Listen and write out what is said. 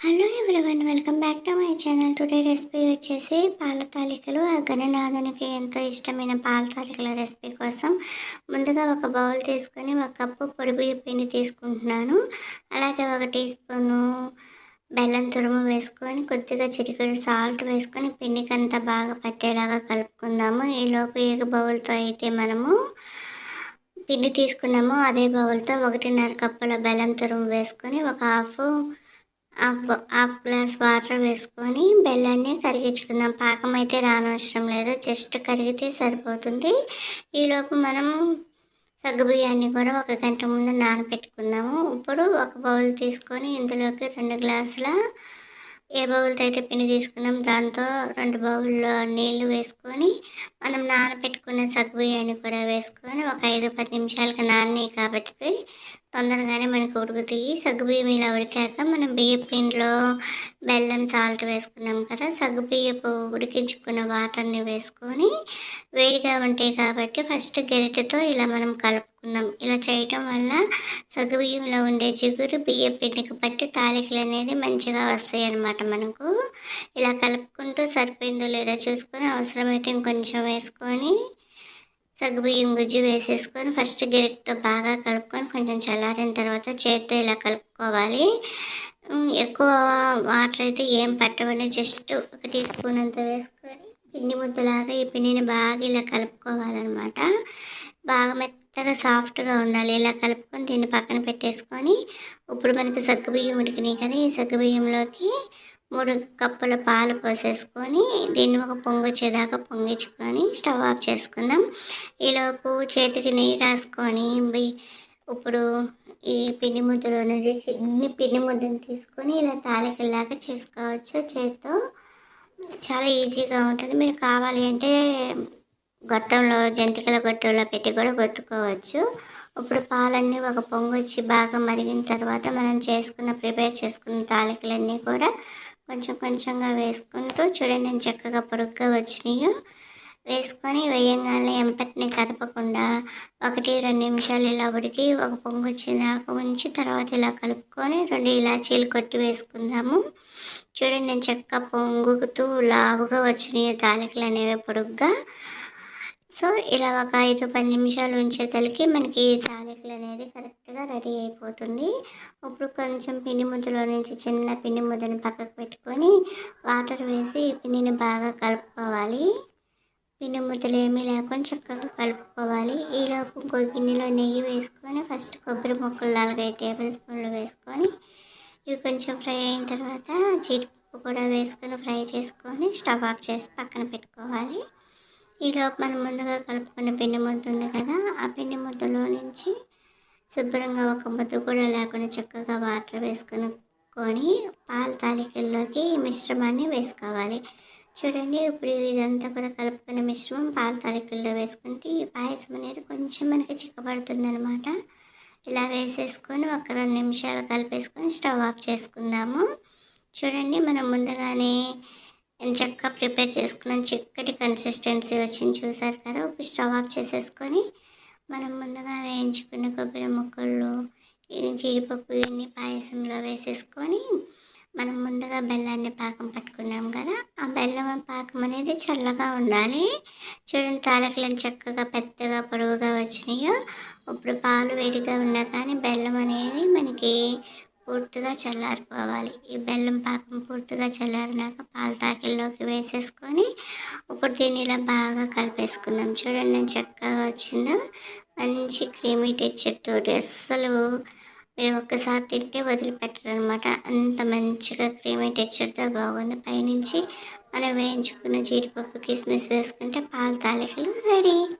Hello everyone welcome back to my channel today recipe వచ్చేసి పాల తాలికలు ఆ గణనాథునికి ఎంతో ఇష్టమైన పాల తాలికల రెసిపీ కోసం ముందుగా ఒక బౌల్ తీసుకొని ఒక కప్పు పొడి పిండి తీసుకుంటున్నాను. అలాగే ఒక టీ స్పూను బెల్లం తురుము వేసుకొని కొద్దిగా చిటికెడు సాల్ట్ వేసుకొని పిండికంతా బాగా పట్టేలాగా కలుపుకుందాము. ఈలోపు ఏ బౌల్తో అయితే మనము పిండి తీసుకున్నామో. అదే బౌల్తో ఒకటిన్నర కప్పుల బెల్లం తురుము వేసుకొని ఒక half half half glass water వేసుకొని బెల్లాన్ని కరిగించుకుందాం. పాకం అయితే రానవసరం లేదు. జస్ట్ కరిగితే సరిపోతుంది. ఈలోపు మనం సగ్గుబియ్యాన్ని కూడా ఒక గంట ముందు నానబెట్టుకుందాము. ఇప్పుడు ఒక బౌల్ తీసుకొని ఇందులోకి రెండు గ్లాసుల ఏ బౌల్తో అయితే పిండి తీసుకున్నాం దాంతో రెండు బౌల్లో నీళ్ళు వేసుకొని మనం నానబెట్టుకున్న సగ్గుబియ్యాన్ని కూడా వేసుకొని ఒక ఐదు పది నిమిషాలకి నాని కాబట్టి తొందరగానే మనకు ఉడుకుతాయి సగ్గుబియ్యం ఇలా ఉడికాక మనం బియ్యపిండిలో బెల్లం సాల్ట్ వేసుకున్నాం కదా సగ్గుబియ్యపు ఉడికించుకున్న వాటర్ని వేసుకొని వేడిగా ఉంటాయి కాబట్టి ఫస్ట్ గరిటెతో ఇలా మనం కలుపుకుందాం. ఇలా చేయటం వల్ల సగ్గుబియ్యంలో ఉండే జిగురు బియ్యం పిండికి పట్టి తాలికలు అనేది మంచిగా వస్తాయి అన్నమాట మనకు. ఇలా కలుపుకుంటూ సరిపోయిందో లేదో చూసుకొని అవసరమైతే ఇంకొంచెం వేసుకొని సగ్గుబియ్యం గుజ్జు వేసేసుకొని ఫస్ట్ గెరిటితో బాగా కలుపుకొని కొంచెం చల్లారిన తర్వాత చేతితో ఇలా కలుపుకోవాలి. ఎక్కువ వాటర్ అయితే ఏం పట్టవని జస్ట్ ఒక టీ స్పూన్ అంత వేసుకొని పిండి ముద్దలాగా ఈ పిండిని బాగా ఇలా కలుపుకోవాలన్నమాట. బాగా మెత్తగా సాఫ్ట్గా ఉండాలి. ఇలా కలుపుకొని దీన్ని పక్కన పెట్టేసుకొని ఇప్పుడు మనకి సగ్గుబియ్యం ఉడికినాయి కదా ఈ సగ్గుబియ్యంలోకి మూడు కప్పుల పాలు పోసేసుకొని దీన్ని ఒక పొంగొచ్చేదాకా పొంగించుకొని స్టవ్ ఆఫ్ చేసుకుందాం. ఈలోపు చేతికి నెయ్యి రాసుకొని ఇప్పుడు ఈ పిండి ముద్దలు అనేది చిన్ని పిండి ముద్దను తీసుకొని ఇలా తాలికల్లాగా చేసుకోవచ్చు. చేతితో చాలా ఈజీగా ఉంటుంది. మీరు కావాలి అంటే గొట్టంలో జంతికల గొట్టంలో పెట్టి కూడా గొత్తుకోవచ్చు ఇప్పుడు పాలన్నీ ఒక పొంగు వచ్చి బాగా మరిగిన తర్వాత మనం చేసుకున్న ప్రిపేర్ చేసుకున్న తాలికలన్నీ కూడా కొంచెం కొంచెంగా వేసుకుంటూ చూడండి నేను చక్కగా పొడుగ్గా వచ్చినాయో. వేసుకొని వేయంగానే ఎంపటిని కదపకుండా ఒకటి రెండు నిమిషాలు ఇలా ఉడికి ఒక పొంగు వచ్చినాక ఉంచి తర్వాత ఇలా కలుపుకొని రెండు ఇలాచీలు కొట్టి వేసుకుందాము. చూడండి నేను చక్కగా పొంగుతూ లావుగా వచ్చినాయి తాలికలు అనేవి పొడుగ్గా. సో ఇలా ఒక ఐదు పది నిమిషాలు ఉంచేతలకి మనకి తాలికలు అనేది కరెక్ట్గా రెడీ అయిపోతుంది. ఇప్పుడు కొంచెం పిండి ముద్దలో నుంచి చిన్న పిండి ముద్దని పక్కకు పెట్టుకొని వాటర్ వేసి పిండిని బాగా కలుపుకోవాలి. పిండి ముద్దలు ఏమీ లేకుండా చక్కగా కలుపుకోవాలి. ఈలోపు ఇంకో గిన్నెలో నెయ్యి వేసుకొని ఫస్ట్ కొబ్బరి ముక్కలు నాలుగైదు టేబుల్ స్పూన్లు వేసుకొని ఇవి కొంచెం ఫ్రై అయిన తర్వాత జీడిపప్పు కూడా వేసుకొని ఫ్రై చేసుకొని స్టవ్ ఆఫ్ చేసి పక్కన పెట్టుకోవాలి. ఈలోపు మనం ముందుగా కలుపుకున్న పిండి ముద్ద ఉంది కదా ఆ పిండి ముద్దలో నుంచి శుభ్రంగా ఒక ముద్ద కూడా లేకుండా చక్కగా వాటర్ వేసుకుని కొని పాల తాలికల్లోకి ఈ మిశ్రమాన్ని వేసుకోవాలి. చూడండి ఇప్పుడు ఇదంతా కూడా కలుపుకున్న మిశ్రమం పాల తాలికల్లో వేసుకుంటే ఈ పాయసం అనేది కొంచెం మనకి చిక్కబడుతుందనమాట ఇలా వేసేసుకొని ఒక రెండు నిమిషాలు కలిపేసుకొని స్టవ్ ఆఫ్ చేసుకుందాము. చూడండి మనం ముందుగానే నేను చక్కగా ప్రిపేర్ చేసుకున్నాను. చక్కటి కన్సిస్టెన్సీ వచ్చింది చూసారు కదా. ఇప్పుడు స్టవ్ ఆఫ్ చేసేసుకొని మనం ముందుగా వేయించుకున్న కొబ్బరి ముక్కలు జీడిపప్పు ఇవన్నీ పాయసంలో వేసేసుకొని మనం ముందుగా బెల్లాన్ని పాకం పట్టుకున్నాం కదా. ఆ బెల్లం పాకం అనేది చల్లగా ఉండాలి. చూడండి తాలకలను చక్కగా పెద్దగా పొడవుగా వచ్చినాయో. ఇప్పుడు పాలు వేడిగా ఉన్నా కానీ బెల్లం అనేది మనకి పూర్తిగా చల్లారిపోవాలి. ఈ బెల్లం పాకం పూర్తిగా చల్లారినాక పాల తాకిల్లోకి వేసేసుకొని ఇప్పుడు దీన్ని ఇలా బాగా కలిపేసుకుందాం. చూడండి నేను చక్కగా వచ్చిందో. మంచి క్రీమీ టెక్చర్ తోటి. అస్సలు మీరు ఒక్కసారి తింటే వదిలిపెట్టరు అనమాట అంత మంచిగా క్రీమీ టెక్చర్తో బాగుంది. పైనుంచి మనం వేయించుకున్న జీడిపప్పు కిస్మిస్ వేసుకుంటే పాల తాలికలు రెడీ.